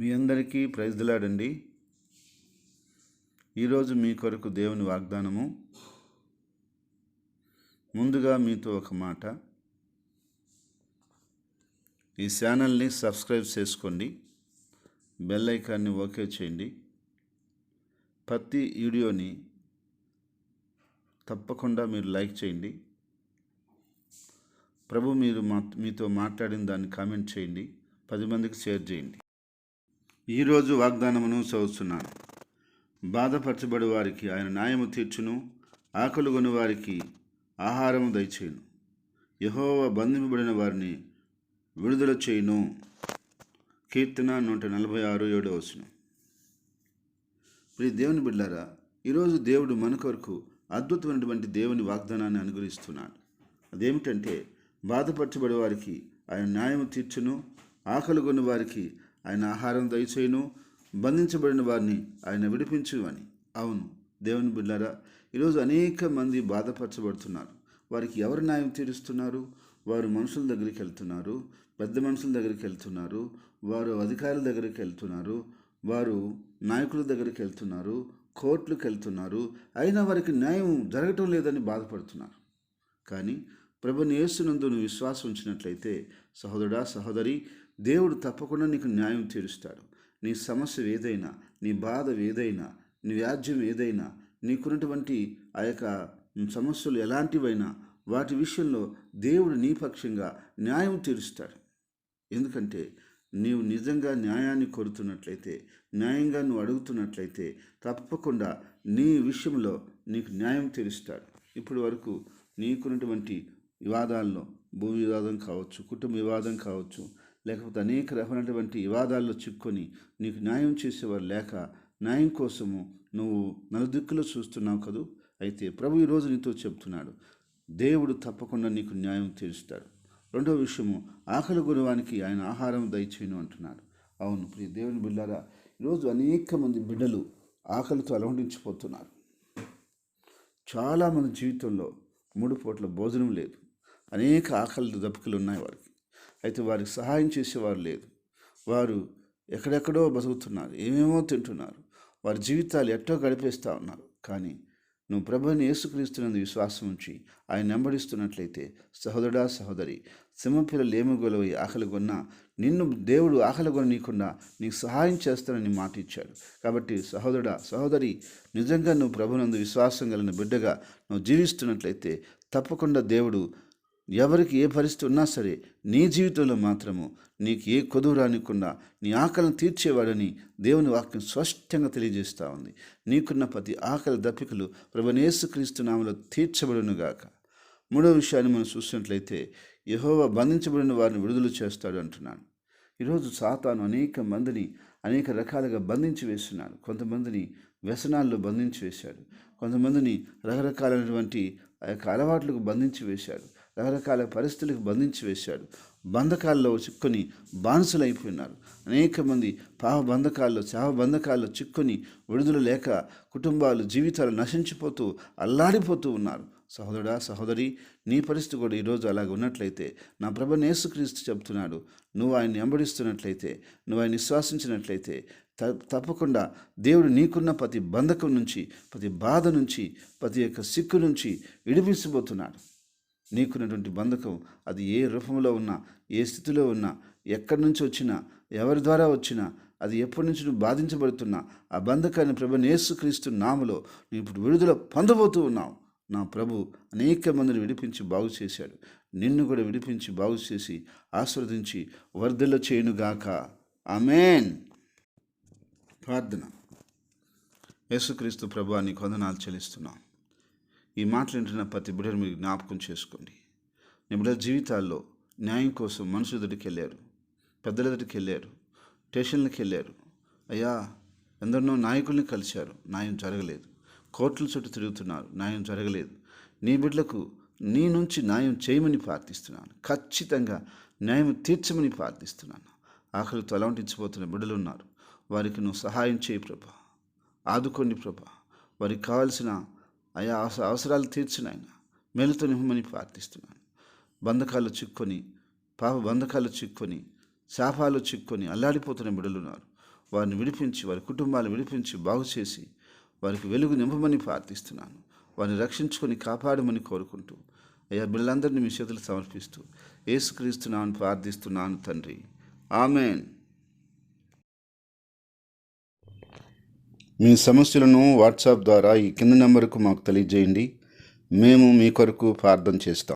మీ అందరికీ ప్రైజ్ దిలాడండి ఈరోజు మీ కొరకు దేవుని వాగ్దానము. ముందుగా మీతో ఒక మాట. ఈ ఛానల్ని సబ్స్క్రైబ్ చేసుకోండి. బెల్ ఐకాన్ని ఓకే చేయండి. ప్రతి వీడియోని తప్పకుండా మీరు లైక్ చేయండి. ప్రభు మీరు మా మీతో మాట్లాడిన దాన్ని కామెంట్ చేయండి. పది మందికి షేర్ చేయండి. ఈరోజు వాగ్దానమును చదువుతున్నాను. బాధపరచబడి వారికి ఆయన న్యాయము తీర్చును ఆకలిగొని వారికి ఆహారము దయచేయును. యహోవ బంధింపబడిన వారిని విడుదల చేయును. కీర్తన నూట నలభై ఆరు ఏడో వచనం. ప్రియ దేవుని బిడ్డారా ఈరోజు దేవుడు మన కొరకు అద్భుతమైనటువంటి దేవుని వాగ్దానాన్ని అనుగ్రహిస్తున్నాడు. అదేమిటంటే బాధపరచబడే వారికి ఆయన న్యాయం తీర్చును ఆకలిగొన్న వారికి ఆయన ఆహారం దయచేయును బంధించబడిన వారిని ఆయన విడిపించు అని. అవును దేవుని బిడ్డారా ఈరోజు అనేక మంది బాధపరచబడుతున్నారు. వారికి ఎవరు న్యాయం తీరుస్తున్నారు? వారు మనుషుల దగ్గరికి వెళ్తున్నారు పెద్ద మనుషుల దగ్గరికి వెళ్తున్నారు వారు అధికారుల దగ్గరికి వెళ్తున్నారు వారు నాయకుల దగ్గరికి వెళ్తున్నారు కోర్టులకు వెళ్తున్నారు అయినా వారికి న్యాయం జరగటం లేదని బాధపడుతున్నారు. కానీ ప్రభుని యేసునందు నువ్వు విశ్వాసం ఉంచినట్లయితే సహోదరుడా సహోదరి దేవుడు తప్పకుండా నీకు న్యాయం తీరుస్తాడు. నీ సమస్య ఏదైనా నీ బాధ ఏదైనా నీ వ్యాజ్యం ఏదైనా నీకున్నటువంటి ఆ యొక్క సమస్యలు ఎలాంటివైనా వాటి విషయంలో దేవుడు నీ పక్షంగా న్యాయం తీరుస్తాడు. ఎందుకంటే నీవు నిజంగా న్యాయాన్ని కోరుతున్నట్లయితే న్యాయంగా నువ్వు అడుగుతున్నట్లయితే తప్పకుండా నీ విషయంలో నీకు న్యాయం తీరుస్తాడు. ఇప్పటి వరకు నీకున్నటువంటి వివాదాల్లో భూ వివాదం కావచ్చు కుటుంబ వివాదం కావచ్చు లేకపోతే అనేక రకమైనటువంటి వివాదాల్లో చిక్కుని నీకు న్యాయం చేసేవారు లేక న్యాయం కోసము నువ్వు నలుదిక్కులో చూస్తున్నావు కదూ? అయితే ప్రభు ఈరోజు నీతో చెప్తున్నాడు. దేవుడు తప్పకుండా నీకు న్యాయం తీరుస్తాడు. రెండవ విషయము ఆకలి గురువానికి ఆయన ఆహారం దయచేయను అంటున్నాడు. అవును ప్రియ దేవుని బిడ్డారా ఈరోజు అనేక మంది బిడ్డలు ఆకలితో అలవడించిపోతున్నారు. చాలామంది జీవితంలో మూడు పూట్ల భోజనం లేదు. అనేక ఆకలి దప్పుకలు ఉన్నాయి వారికి. అయితే వారికి సహాయం చేసేవారు లేదు. వారు ఎక్కడెక్కడో బతుకుతున్నారు ఏమేమో తింటున్నారు వారి జీవితాలు ఎట్టో గడిపేస్తూ ఉన్నారు. కానీ నువ్వు ప్రభుని యేసుక్రీస్తునందు విశ్వాసం ఉంచి ఆయన నెంబడిస్తున్నట్లయితే సహోదరుడా సహోదరి సింహపిల్లలు ఏమి గొలవి ఆకలి కొన్నా నిన్ను దేవుడు ఆకలి కొననీయకుండా నీకు సహాయం చేస్తానని మాట ఇచ్చాడు. కాబట్టి సహోదరుడా సహోదరి నిజంగా నువ్వు ప్రభునందు విశ్వాసం కలిగిన బిడ్డగా నువ్వు జీవిస్తున్నట్లయితే తప్పకుండా దేవుడు ఎవరికి ఏ పరిస్థితి ఉన్నా సరే నీ జీవితంలో మాత్రము నీకు ఏ కొదువు రానికుండా నీ ఆకలిని తీర్చేవాడని దేవుని వాక్యం స్పష్టంగా తెలియజేస్తూ ఉంది. నీకున్న ప్రతి ఆకలి దప్పికలు ప్రభునేసుక్రీస్తు నామలో తీర్చబడునుగాక. మూడో విషయాన్ని మనం చూసినట్లయితే యహోవ బంధించబడిన వారిని విడుదల చేస్తాడు అంటున్నాను ఈరోజు సాతాను అనేక మందిని అనేక రకాలుగా బంధించి వేస్తున్నాడు. కొంతమందిని వ్యసనాల్లో బంధించి వేశాడు. కొంతమందిని రకరకాలైనటువంటి ఆ యొక్క అలవాట్లకు బంధించి వేశాడు. రకరకాల పరిస్థితులకు బంధించి వేశాడు. బంధకాల్లో చిక్కుని బానిసలైపోయినారు. అనేక మంది పాప బంధకాల్లో చావ బంధకాల్లో చిక్కుని విడుదల లేక కుటుంబాలు జీవితాలు నశించిపోతూ అల్లాడిపోతూ ఉన్నారు. సహోదరుడా సహోదరి నీ పరిస్థితి కూడా ఈరోజు అలాగ ఉన్నట్లయితే నా ప్రభ నేసుక్రీస్తు చెప్తున్నాడు నువ్వు ఆయన్ని వెంబడిస్తున్నట్లయితే నువ్వు ఆయన విశ్వాసించినట్లయితే త తప్పకుండా దేవుడు నీకున్న ప్రతి బంధకం నుంచి ప్రతి బాధ నుంచి ప్రతి యొక్క సిక్కు నుంచి విడిపించబోతున్నాడు. నీకున్నటువంటి బంధకం అది ఏ రూపంలో ఉన్నా ఏ స్థితిలో ఉన్నా ఎక్కడి నుంచి వచ్చినా ఎవరి ద్వారా వచ్చినా అది ఎప్పటి నుంచి నువ్వు బాధించబడుతున్నా ఆ బంధకాన్ని ప్రభు నేసుక్రీస్తు నామలో నువ్వు ఇప్పుడు విడుదల పొందబోతూ ఉన్నావు. నా ప్రభు అనేక మందిని విడిపించి బాగు చేశాడు. నిన్ను కూడా విడిపించి బాగు చేసి ఆస్వాదించి వర్ధల చేయునుగాక ఆమెన్. ప్రార్థన. యేసుక్రీస్తు ప్రభు నీకు వందనాలు చెల్లిస్తున్నాం. ఈ మాటలు వింటున్న ప్రతి బిడ్డను మీరు జ్ఞాపకం చేసుకోండి. నీ జీవితాల్లో న్యాయం కోసం మనుషుల దగ్గరికి వెళ్ళారు పెద్దల దగ్గరికి వెళ్ళారు స్టేషన్లకు వెళ్ళారు. అయ్యా ఎందరినో నాయకుల్ని కలిశారు. న్యాయం జరగలేదు. కోర్టుల చుట్టూ తిరుగుతున్నారు. న్యాయం జరగలేదు. నీ బిడ్డలకు నీ నుంచి న్యాయం చేయమని ప్రార్థిస్తున్నాను. ఖచ్చితంగా న్యాయం తీర్చమని ప్రార్థిస్తున్నాను. ఆఖరి అలవంటించిపోతున్న బిడ్డలు ఉన్నారు. వారికి నువ్వు సహాయం చేయి ప్రభా. ఆదుకోండి ప్రభా. వారికి కావాల్సిన ఆయా అవసరాలు తీర్చినాయన మేలుతో నిమ్మని ప్రార్థిస్తున్నాను. బంధకాలు చిక్కుని పాప బంధకాలు చిక్కుని శాపాలు చిక్కుని అల్లాడిపోతున్న బిడలున్నారు ఉన్నారు వారిని విడిపించి వారి కుటుంబాలను విడిపించి బాగు చేసి వారికి వెలుగు నింపమని ప్రార్థిస్తున్నాను. వారిని రక్షించుకొని కాపాడమని కోరుకుంటూ అయ్యా బిళ్ళందరినీ మీ చేతులు సమర్పిస్తూ ఏసుక్రీస్తున్నాను ప్రార్థిస్తున్నాను తండ్రి. ఆమెన్. మీ సమస్యలను వాట్సాప్ ద్వారా ఈ కింద నెంబర్కు మాకు తెలియజేయండి. మేము మీ కొరకు ప్రార్థన చేస్తాం.